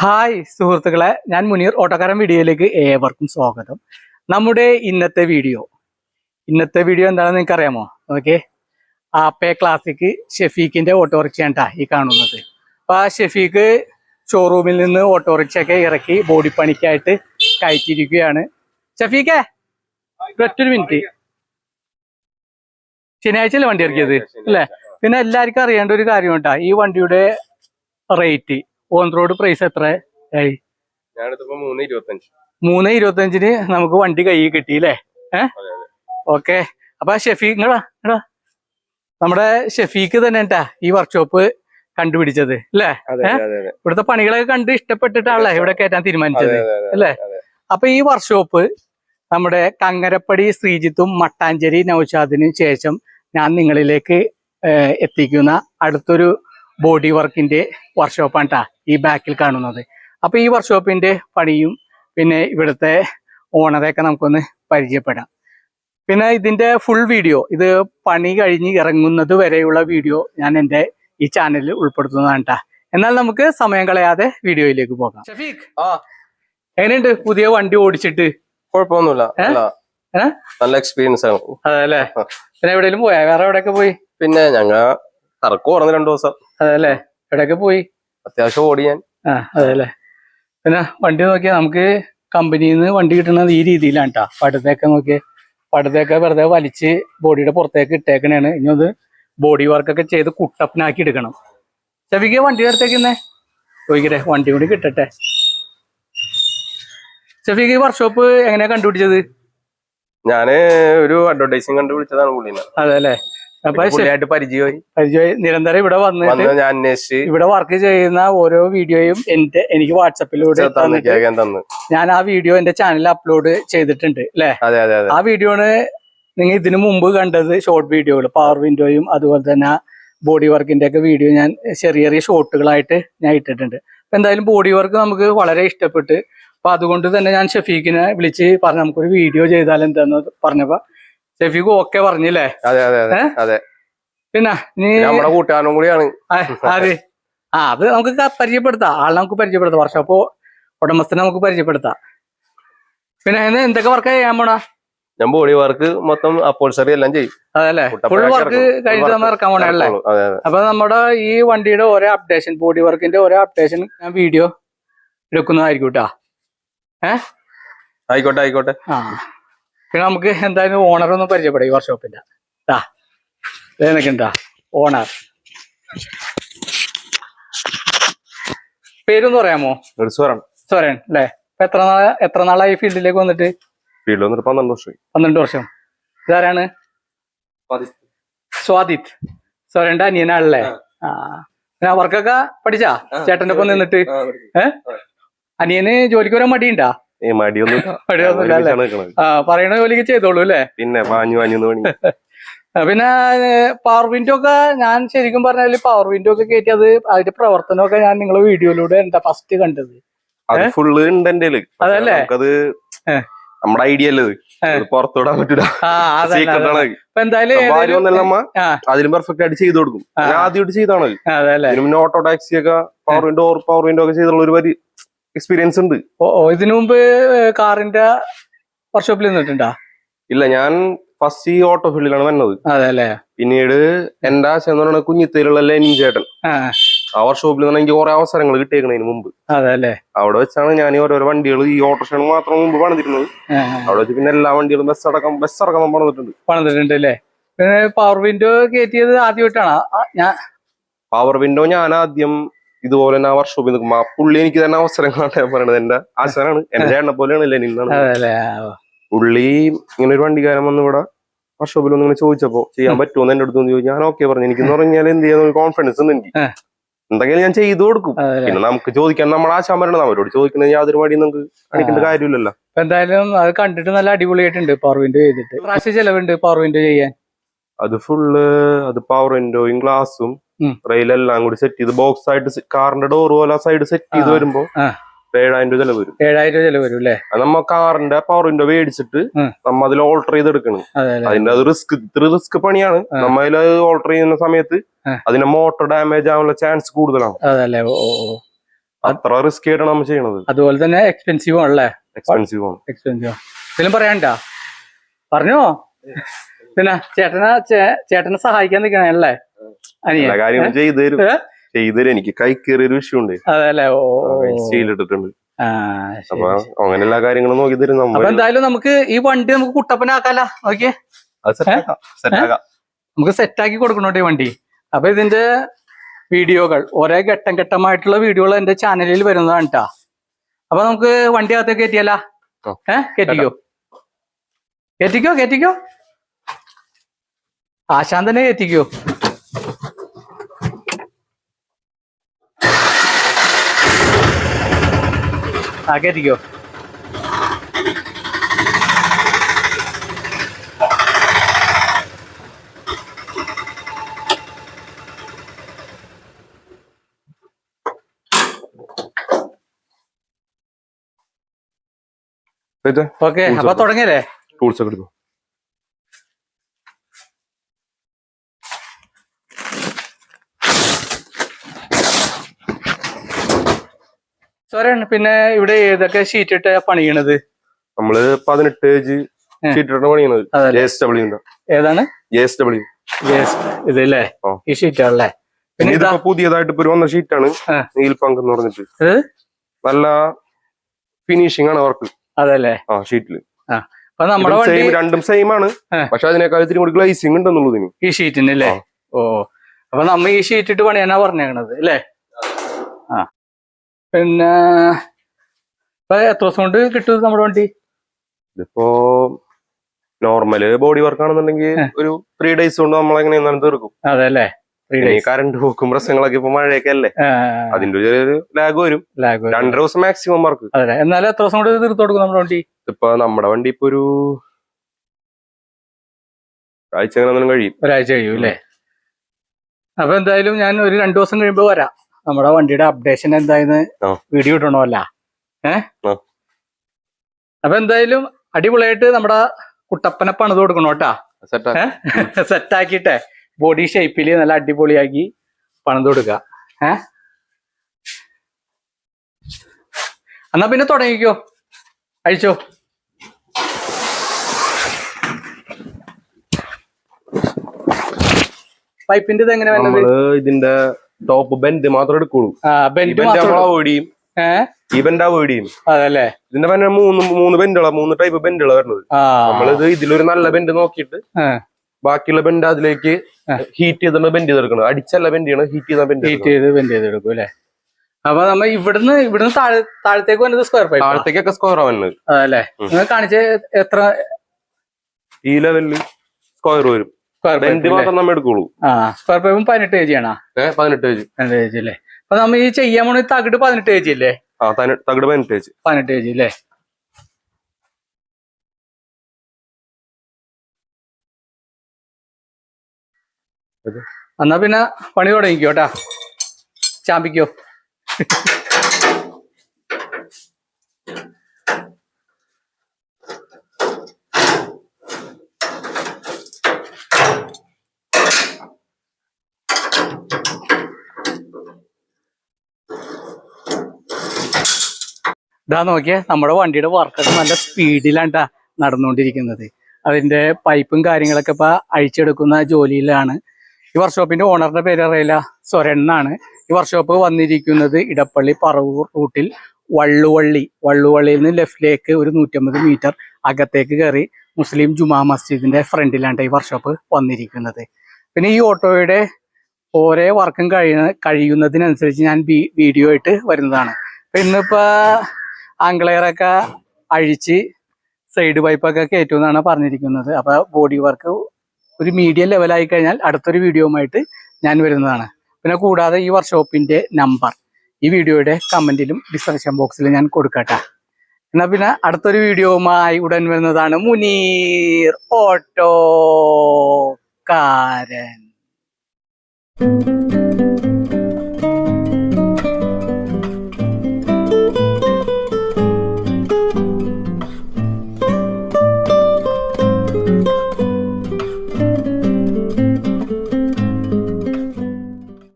Hi സുഹൃത്തുക്കളെ ഞാൻ മുനീർ ഓട്ടോക്കാരൻ വീഡിയോയിലേക്ക് ഏവർക്കും സ്വാഗതം. നമ്മുടെ ഇന്നത്തെ വീഡിയോ. ഇന്നത്തെ വീഡിയോ എന്താണെന്ന് നിങ്ങൾക്ക് അറിയാമോ ഓക്കെ. ആപ്പേ ക്ലാസിക് ഷെഫീഖിന്റെ ഓട്ടോറിക്ഷയാണ് ട്ടാ ഈ കാണുന്നത്. അപ്പൊ ആ ഷെഫീഖ് ഷോറൂമിൽ നിന്ന് ഓട്ടോറിക്ഷയൊക്കെ ഇറക്കി ബോഡി പണിക്കായിട്ട് കയറ്റിയിരിക്കുകയാണ്. ഷെഫീഖേ ഒറ്റൊരു മിനിറ്റ് ശനിയാഴ്ചയല്ലേ വണ്ടി ഇറക്കിയത്? അല്ലേ? പിന്നെ എല്ലാവർക്കും അറിയേണ്ട ഒരു കാര്യം കേട്ടാ ഈ വണ്ടിയുടെ റേറ്റ് ഓൺ റോഡ് പ്രൈസ് എത്ര ആയി മൂന്ന് ഇരുപത്തി അഞ്ചിന് ഇരുപത്തഞ്ചിന് നമുക്ക് വണ്ടി കയ്യിൽ കിട്ടിയില്ലേ? ഏഹ്. ഓക്കെ. അപ്പൊ ഷെഫി ഇങ്ങടാ ഇങ്ങടാ. നമ്മുടെ ഷെഫീക്ക് തന്നെ ഈ വർക്ക്ഷോപ്പ് കണ്ടുപിടിച്ചത് അല്ലേ ഇവിടുത്തെ പണികളൊക്കെ കണ്ട് ഇഷ്ടപ്പെട്ടിട്ടാണല്ലേ ഇവിടെ കയറ്റാൻ തീരുമാനിച്ചത് അല്ലേ? അപ്പൊ ഈ വർക്ക്ഷോപ്പ് നമ്മുടെ കങ്ങരപ്പടി ശ്രീജിത്തും മട്ടാഞ്ചേരി നൌഷാദിനും ശേഷം ഞാൻ നിങ്ങളിലേക്ക് എത്തിക്കുന്ന അടുത്തൊരു ബോഡി വർക്കിന്റെ വർക്ക്ഷോപ്പാണ് ട്ടാ ഈ ബാക്കിൽ കാണുന്നത്. അപ്പോൾ ഈ വർക്ക്ഷോപ്പിന്റെ പണിയും പിന്നെ ഇവിടുത്തെ ഓണറെയൊക്കെ നമുക്കൊന്ന് പരിചയപ്പെടാം. പിന്നെ ഇതിന്റെ ഫുൾ വീഡിയോ ഇത് പണി കഴിഞ്ഞ് ഇറങ്ങുന്നത് വരെയുള്ള വീഡിയോ ഞാൻ എന്റെ ഈ ചാനലിൽ ഉൾപ്പെടുത്തുന്നതാണ് ട്ടാ. എന്നാൽ നമുക്ക് സമയം കളയാതെ വീഡിയോയിലേക്ക് പോകാം. ഷഫീഖ്. ആ. എങ്ങനെയുണ്ട്? പുതിയ വണ്ടി ഓടിച്ചിട്ട്? കുഴപ്പമൊന്നുമില്ല? നല്ല എക്സ്പീരിയൻസ് ആണ്. അതെ അല്ലേ? പിന്നെ എവിടെയെങ്കിലും പോയാ? വേറെ എവിടെയൊക്കെ പോയി? പിന്നെ ഞങ്ങൾ കറക്ക് കുറഞ്ഞ രണ്ടു ദിവസം. അതല്ലേ? എവിടെയൊക്കെ പോയി? അത്യാവശ്യം ഓടി ഞാൻ. ആ അതെല്ലേ. പിന്നെ വണ്ടി നോക്കിയാൽ നമുക്ക് കമ്പനിയിൽ നിന്ന് വണ്ടി കിട്ടുന്നത് ഈ രീതിയിലാണ് കേട്ടോ പടത്തേക്ക് നോക്കിയേ. പടത്തേക്ക് വെറുതെ വലിച്ച് ബോഡിയുടെ പുറത്തേക്ക് ഇട്ടേക്കണേണ്. ഇനി അത് ബോഡി വർക്കൊക്കെ ചെയ്ത് കുട്ടപ്പനാക്കി എടുക്കണം. ചെവിക്ക് വണ്ടി എടുത്തേക്കുന്നേ ചോദിക്കട്ടെ വണ്ടി കൂടി കിട്ടട്ടെ. ചെവിക്ക് വർക്ക്ഷോപ്പ് എങ്ങനെയാ കണ്ടുപിടിച്ചത്? ഞാൻ ഒരു അഡ്വർടൈസിങ് കണ്ടുപിടിച്ചതാണ് പുള്ളിനെ. അല്ലേ പരിചയമായി. പരിചയം നിരന്തരം ഇവിടെ വന്ന് ഞാൻ അന്വേഷിച്ച് ഇവിടെ വർക്ക് ചെയ്യുന്ന ഓരോ വീഡിയോയും എന്റെ എനിക്ക് വാട്സപ്പിലൂടെ ഞാൻ ആ വീഡിയോ എന്റെ ചാനലിൽ അപ്ലോഡ് ചെയ്തിട്ടുണ്ട് അല്ലെ? ആ വീഡിയോണ് നിങ്ങൾ ഇതിനു മുമ്പ് കണ്ടത് ഷോർട്ട് വീഡിയോകൾ പവർ വിൻഡോയും അതുപോലെ തന്നെ ബോഡി വർക്കിന്റെ ഒക്കെ വീഡിയോ ഞാൻ ചെറിയ ചെറിയ ഷോർട്ടുകളായിട്ട് ഞാൻ ഇട്ടിട്ടുണ്ട്. അപ്പൊ എന്തായാലും ബോഡി വർക്ക് നമുക്ക് വളരെ ഇഷ്ടപ്പെട്ട് അപ്പൊ അതുകൊണ്ട് തന്നെ ഞാൻ ഷഫീഖിനെ വിളിച്ച് പറഞ്ഞു നമുക്കൊരു വീഡിയോ ചെയ്താൽ എന്താന്ന് പറഞ്ഞപ്പോ ഷഫീഖ് ഓക്കെ പറഞ്ഞില്ലേ? അതെ അതെ അതെ അതെ. പിന്നെ നീ നമ്മുടെ കൂട്ടുകാരനും കൂടിയാണ് അതെ ആ അത് നമുക്ക് പരിചയപ്പെടുത്താം. ആളെ നമുക്ക് പരിചയപ്പെടുത്താം. വർഷം അപ്പോ ഉടമസ്ഥനെ നമുക്ക് പരിചയപ്പെടുത്താം. പിന്നെ എന്തൊക്കെ വർക്ക് ചെയ്യാൻ പോണാ? ഞാൻ ബോഡി വർക്ക് മൊത്തം അപ്പോൾസറി എല്ലാം ചെയ്യും. അതല്ലേ? ഫുൾ വർക്ക് കഴിഞ്ഞിട്ട് നമ്മൾ ഇറക്കാൻ പോണല്ലേ അപ്പൊ നമ്മുടെ ഈ വണ്ടിയുടെ ഓരോ അപ്ഡേഷൻ ബോഡി വർക്കിന്റെ ഓരോ അപ്ഡേഷൻ ഞാൻ വീഡിയോ എടുക്കുന്നതായിരിക്കും കേട്ടാ ആയിക്കോട്ടെ ആയിക്കോട്ടെ. ആ. പിന്നെ നമുക്ക് എന്തായാലും ഓണർ ഒന്ന് പരിചയപ്പെടാം ഈ വർക്ക്ഷോപ്പിന്റെ ആ ഇതാ ഓണർ പേരൊന്ന് പറയാമോ? സ്വരൻ സ്വരൻ അല്ലേ എത്ര നാള എത്ര നാളായി ഫീൽഡിലേക്ക് വന്നിട്ട്? ഫീൽഡ് വന്നിട്ട് പന്ത്രണ്ട് വർഷം പന്ത്രണ്ട് വർഷം. ഇതാരാണ്? സ്വാദിത്. സ്വരന്റെ അനിയനാണല്ലേ? ആ. വർക്കൊക്കെ പഠിച്ചാ? ചേട്ടന്റെ ഒപ്പം നിന്നിട്ട്? ഏഹ് അനിയന് ജോലിക്ക് വരാൻ മടിയുണ്ടാ? ഈ മടിയൊന്നും മടിയൊന്നുമില്ല പറയണ ജോലിക്ക് ചെയ്തോളൂ അല്ലേ? പിന്നെ വാഞ്ഞു വാഞ്ഞു പണി. പിന്നെ പവർ വിൻഡോ ഒക്കെ ഞാൻ ശരിക്കും പറഞ്ഞാൽ പവർ വിൻഡോ ഒക്കെ കയറ്റി അത് അതിന്റെ പ്രവർത്തനമൊക്കെ ഞാൻ നിങ്ങളെ വീഡിയോയിലൂടെ എന്താ ഫസ്റ്റ് കണ്ടത്. അത് ഫുള്ള് ഉണ്ട് എന്റെ അതല്ലേ? നമുക്കത് നമ്മുടെ ഐഡിയ അല്ലേ ഏ. പുറത്തുവിടാൻ പറ്റൂല. അതിലും പെർഫെക്റ്റ് ആയിട്ട് ചെയ്തു കൊടുക്കും. ആദ്യമായിട്ട് ചെയ്താണ് അത്. അതല്ലേ ഇതിന് ഓട്ടോ ടാക്സി ഒക്കെ പവർ വിൻഡോ പവർ വിൻഡോ ഒക്കെ ചെയ്തുള്ള ഒരു എക്സ്പീരിയൻസ് ഉണ്ട്. ഓ ഓ ഇതിനു മുമ്പ് കാറിന്റെ വർക്ക്ഷോപ്പിൽ നിന്നിട്ടുണ്ടാ? ഇല്ല ഞാൻ ഫസ്റ്റ് ഈ ഓട്ടോ ഫീൽഡിലാണ് വന്നത്. അതെല്ലേ പിന്നീട് എന്റെ ആശയം എന്ന് പറയുന്നത് കുഞ്ഞിത്തേലുള്ള ലെനിൻ ചേട്ടൻ. ആ. വർക്ക്ഷോപ്പിൽ നിന്ന് എനിക്ക് കുറെ അവസരങ്ങൾ കിട്ടിയേക്കണതിന് മുമ്പ്. അതെല്ലേ അവിടെ വെച്ചാണ് ഞാൻ ഈ ഓരോരോ വണ്ടികൾ ഈ ഓട്ടോറിക്ഷ മാത്രം മുമ്പ് പണിതിരുന്നത്. അവിടെ വെച്ച് പിന്നെ എല്ലാ വണ്ടികളും ബസ് അടക്കം ബസ് അടക്കം പണിതിട്ടുണ്ട്. പണിതിട്ടുണ്ട് അല്ലേ? പിന്നെ പവർ വിൻഡോ കയറ്റിയത് ആദ്യമായിട്ടാണ്? ഞാൻ പവർ വിൻഡോ ഞാൻ ആദ്യം ഇതുപോലെ തന്നെ ആ വർക്ക്ഷോപ്പിൽ നിൽക്കും ആ പുള്ളി എനിക്ക് തന്നെ അവസരങ്ങളാണ് ഞാൻ പറയണത്. എന്റെ ആശാനാണ് എന്റെ ചേട്ടനെ പോലെയാണ് ഓ. പുള്ളി ഇങ്ങനെ ഒരു വണ്ടിക്കാരൻ വന്ന് ഇവിടെ വർക്ക്ഷോപ്പിൽ ഒന്ന് ഇങ്ങനെ ചോദിച്ചപ്പോ ചെയ്യാൻ പറ്റുമോ എന്റെ അടുത്ത് ചോദിച്ചു? ഞാൻ ഓക്കെ പറഞ്ഞു. എനിക്ക് എന്ന് പറഞ്ഞാൽ എന്ത് ചെയ്യാൻ കോൺഫിഡൻസ് ഉണ്ട് എനിക്ക്. എന്തെങ്കിലും ഞാൻ ചെയ്തു കൊടുക്കും. പിന്നെ നമുക്ക് ചോദിക്കാൻ നമ്മൾ ആശാൻ വരണം അവരോട് ചോദിക്കുന്നത് യാതൊരു വഴി നമുക്ക് കാണിക്കേണ്ട കാര്യമില്ലല്ലോ. എന്തായാലും അത് കണ്ടിട്ട് നല്ല അടിപൊളിയായിട്ടുണ്ട് പവർ വിൻഡോ ചെയ്തിട്ട്. പ്രാവശ്യം ചെലവുണ്ട് പവർ വിൻഡോ ചെയ്യാൻ. അത് ഫുള്ള് അത് പവർ വിൻഡോയും ഗ്ലാസും. റെയിലെല്ലാം കൂടി സെറ്റ് ചെയ്ത് ബോക്സ് ആയിട്ട് കാറിന്റെ ഡോർ പോലെ സൈഡ് സെറ്റ് ചെയ്ത്. വരുമ്പോ. ഏഴായിരം രൂപ ചെലവ് വരും. ഏഴായിരം രൂപ ചെലവ് വരും അല്ലേ നമ്മ കാറിന്റെ പവർ വിൻഡോ മേടിച്ചിട്ട്. നമ്മ അതിൽ ഓൾട്ടർ ചെയ്തെടുക്കണം. എടുക്കണം അതിന്റെ അത് റിസ്ക് ഇത്ര റിസ്ക് പണിയാണ്. നമ്മ അതിൽ ഓൾട്ടർ ചെയ്യുന്ന സമയത്ത്. അതിന്റെ മോട്ടോർ ഡാമേജ് ആവാനുള്ള ചാൻസ് കൂടുതലാണ്. അത്ര റിസ്ക് ആയിട്ടാണ് നമ്മൾ ചെയ്യണത്. അതുപോലെ തന്നെ എക്സ്പെൻസീവ് ആണല്ലേ? എക്സ്പെൻസീവ് ആണ്. എക്സ്പെൻസീവ് ഇതിലും പറയാണ്ടാ പറഞ്ഞോ? പിന്നെ ചേട്ടനെ ചേട്ടനെ സഹായിക്കാൻ നിൽക്കണല്ലേ കാര്യങ്ങളും ചെയ്തു തരും ചെയ്തു തരും എനിക്ക് കൈ കയറിയൊരു വിഷയം ഉണ്ട് അതല്ലേ ഓ. ശരി, അപ്പൊ അങ്ങനെ എല്ലാ കാര്യങ്ങളും നോക്കി തരും നമ്മൾ എന്തായാലും നമുക്ക് ഈ വണ്ടി നമുക്ക് കുട്ടപ്പനാക്കാലോ നോക്കിയേ. നമുക്ക് സെറ്റാക്കി കൊടുക്കണോട്ടെ ഈ വണ്ടി. അപ്പൊ ഇതിന്റെ വീഡിയോകൾ ഒരേ ഘട്ടം ഘട്ടമായിട്ടുള്ള വീഡിയോകൾ എന്റെ ചാനലിൽ വരുന്നതാണ് കേട്ടാ അപ്പൊ നമുക്ക് വണ്ടി അകത്തേക്ക് കയറ്റിയല്ല ഏഹ് കയറ്റിക്കോ? കയറ്റിക്കോ കയറ്റിക്കോ? ആശാന്തനെ കയറ്റിക്കോ? ആ കയറ്റിക്കോ? ഓക്കെ അപ്പൊ. തുടങ്ങിയല്ലേ ടൂൾസ് ഒക്കെ എടുത്തു സോരൻ പിന്നെ ഇവിടെ ഏതൊക്കെ ഷീറ്റ് ഇട്ട പണിയണത്? നമ്മൾ പതിനെട്ട് ഏജ് ഷീറ്റ് ഷീറ്റിട്ടാണ് പണിയണത്. ഏതാണ്? ഇതല്ലേ? ഈ ഷീറ്റാണല്ലേ പിന്നെ ഇതാ പുതിയതായിട്ട് ഇപ്പൊ വന്ന ഷീറ്റാണ്. നീൽ പങ്ക് എന്ന് പറഞ്ഞിട്ട്? നല്ല ഫിനിഷിംഗ് ആണ് അവർക്ക് അതല്ലേ? ആ ഷീറ്റിൽ അപ്പൊ നമ്മുടെ വണ്ടി രണ്ടും സെയിം ആണ്. പക്ഷെ അതിനേക്കാൾ ഇത്തിരി കൂടി ഗ്ലൈസിംഗ് ഉണ്ടെന്നുള്ളൂ ഇതിന്. ഈ ഷീറ്റിന് അല്ലേ? ഓ. അപ്പൊ നമ്മ ഈ ഷീറ്റ് ഇട്ട് പണിയാനാ പറഞ്ഞേക്കണത് അല്ലേ? പിന്നെ ഇപ്പൊ എത്ര ദിവസം കൊണ്ട് കിട്ടും നമ്മുടെ വണ്ടി? ഇതിപ്പോ നോർമൽ ബോഡി വർക്ക് ആണെന്നുണ്ടെങ്കിൽ ഒരു ത്രീ ഡേയ്സ് കൊണ്ട് നമ്മളെങ്ങനെ തീർക്കും. അതെ അല്ലേ കറണ്ട് പോക്കും പ്രശ്നങ്ങളൊക്കെ ഇപ്പൊ മഴയൊക്കെ അല്ലേ? അതിന്റെ ഒരു ചെറിയൊരു ലാഗ് വരും. ലാഗ് രണ്ടര ദിവസം മാക്സിമം വർക്ക് അതെ എന്നാലും എത്ര ദിവസം കൊണ്ട് തീർത്ത് കൊടുക്കും നമ്മുടെ വണ്ടി? ഇപ്പൊ നമ്മുടെ വണ്ടി ഇപ്പൊ ഒരു ആഴ്ച ഒന്നും കഴിയും. ഒരാഴ്ച കഴിയും അല്ലേ? അപ്പൊ എന്തായാലും ഞാൻ ഒരു രണ്ടു ദിവസം കഴിയുമ്പോ വരാം. നമ്മുടെ വണ്ടിയുടെ അപ്ഡേഷൻ എന്തായെന്ന്. വീഡിയോ ഇടണമല്ല. ഏഹ്. അപ്പൊ എന്തായാലും അടിപൊളിയായിട്ട് നമ്മുടെ കുട്ടപ്പന പണിത് കൊടുക്കണം കേട്ടാ. സെറ്റാ സെറ്റ് ആക്കിട്ടെ ബോഡി ഷേപ്പിൽ നല്ല അടിപൊളിയാക്കി പണിത് കൊടുക്ക. ഏഹ് എന്നാ പിന്നെ തുടങ്ങിക്കോ. അഴിച്ചോ. പൈപ്പിന്റെ ഇത് എങ്ങനെ ഇതിന്റെ ടോപ്പ് ബെൻഡ് മാത്രം എടുക്കുള്ളൂ. ഈ ബെൻഡ് അതല്ലേ? ഇതിന്റെ പറഞ്ഞ മൂന്ന് മൂന്ന് ബെൻഡുകളാ മൂന്ന് ടൈപ്പ് ബെൻഡുകളാ വരുന്നത്. നമ്മളിത് ഇതിലൊരു നല്ല ബെൻഡ് നോക്കിയിട്ട് ബാക്കിയുള്ള ബെൻഡ് അതിലേക്ക്. ഹീറ്റ് ചെയ്തുള്ള ബെൻഡ് ചെയ്തെടുക്കണം. അടിച്ചല്ല ബെൻഡ് ചെയ്യണം ഹീറ്റ് ചെയ്ത ബെൻഡ് ഹീറ്റ് ചെയ്ത് ബെൻഡ് ചെയ്തെടുക്കും അല്ലെ? അപ്പൊ നമ്മ ഇവിടുന്ന് ഇവിടുന്ന് താഴെ താഴത്തേക്ക് വന്നത് സ്ക്വയർ പൈപ്പ് താഴത്തേക്കൊക്കെ സ്ക്വയർ ആവുന്നത് അതല്ലേ. നിങ്ങൾ കാണിച്ച എത്ര ഈ ലെവലിൽ സ്ക്വയർ വരും. ബെൻഡ് പൈപ്പ് മാത്രം നമ്മൾ എടുക്കുള്ളൂ. ആ സ്ക്വയർ പൈപ്പും പതിനെട്ട് കെ ജി ആണോ? ഏഹ് പതിനെട്ട് ഏജ് പതിനെട്ട് കെ ജി അല്ലേ അപ്പൊ നമ്മൾ ഈ ചെയ്യാൻ പോണ തകിട് പതിനെട്ട് കെ ജി അല്ലേ ആ തകിട് പതിനെട്ട് പതിനെട്ട് കെ ജി അല്ലേ എന്നാ പിന്നെ പണി തുടങ്ങിക്കോട്ടാ ചാമ്പിക്കോ. ഇതാ നോക്കിയേ നമ്മുടെ വണ്ടിയുടെ വർക്കൊക്കെ നല്ല സ്പീഡിലാണ് നടന്നുകൊണ്ടിരിക്കുന്നത്. അതിന്റെ പൈപ്പും കാര്യങ്ങളൊക്കെ ഇപ്പൊ അഴിച്ചെടുക്കുന്ന ജോലിയിലാണ്. ഈ വർക്ക്ഷോപ്പിന്റെ ഓണറിന്റെ പേര് അറിയില്ല സ്വരണ്ണാണ് ഈ വർക്ക്ഷോപ്പ് വന്നിരിക്കുന്നത് ഇടപ്പള്ളി പറവൂർ റൂട്ടിൽ വള്ളുവള്ളി. വള്ളുവള്ളിയിൽ നിന്ന് ലെഫ്റ്റിലേക്ക് ഒരു നൂറ്റമ്പത് മീറ്റർ അകത്തേക്ക് കയറി മുസ്ലിം ജുമാ മസ്ജിദിന്റെ ഫ്രണ്ടിലാണ് ഈ വർക്ക്ഷോപ്പ് വന്നിരിക്കുന്നത്. പിന്നെ ഈ ഓട്ടോയുടെ ഓരോ വർക്കും കഴിയുന്ന കഴിയുന്നതിനനുസരിച്ച് ഞാൻ വീഡിയോ ആയിട്ട് വരുന്നതാണ്. ഇന്നിപ്പോ ആംഗ്ലെയറൊക്കെ അഴിച്ച് സൈഡ് പൈപ്പൊക്കെ കയറ്റുമെന്നാണ് പറഞ്ഞിരിക്കുന്നത്. അപ്പൊ ബോഡി വർക്ക് ഒരു മീഡിയം ലെവലായി കഴിഞ്ഞാൽ അടുത്തൊരു വീഡിയോയുമായിട്ട് ഞാൻ വരുന്നതാണ്. പിന്നെ കൂടാതെ ഈ വർക്ക്ഷോപ്പിന്റെ നമ്പർ ഈ വീഡിയോയുടെ കമന്റിലും ഡിസ്ക്രിപ്ഷൻ ബോക്സിലും ഞാൻ കൊടുക്കട്ടെ. എന്നാ പിന്നെ അടുത്തൊരു വീഡിയോവുമായി ഉടൻ വരുന്നതാണ് മുനീർ ഓട്ടോ ഓട്ടോക്കാരൻ.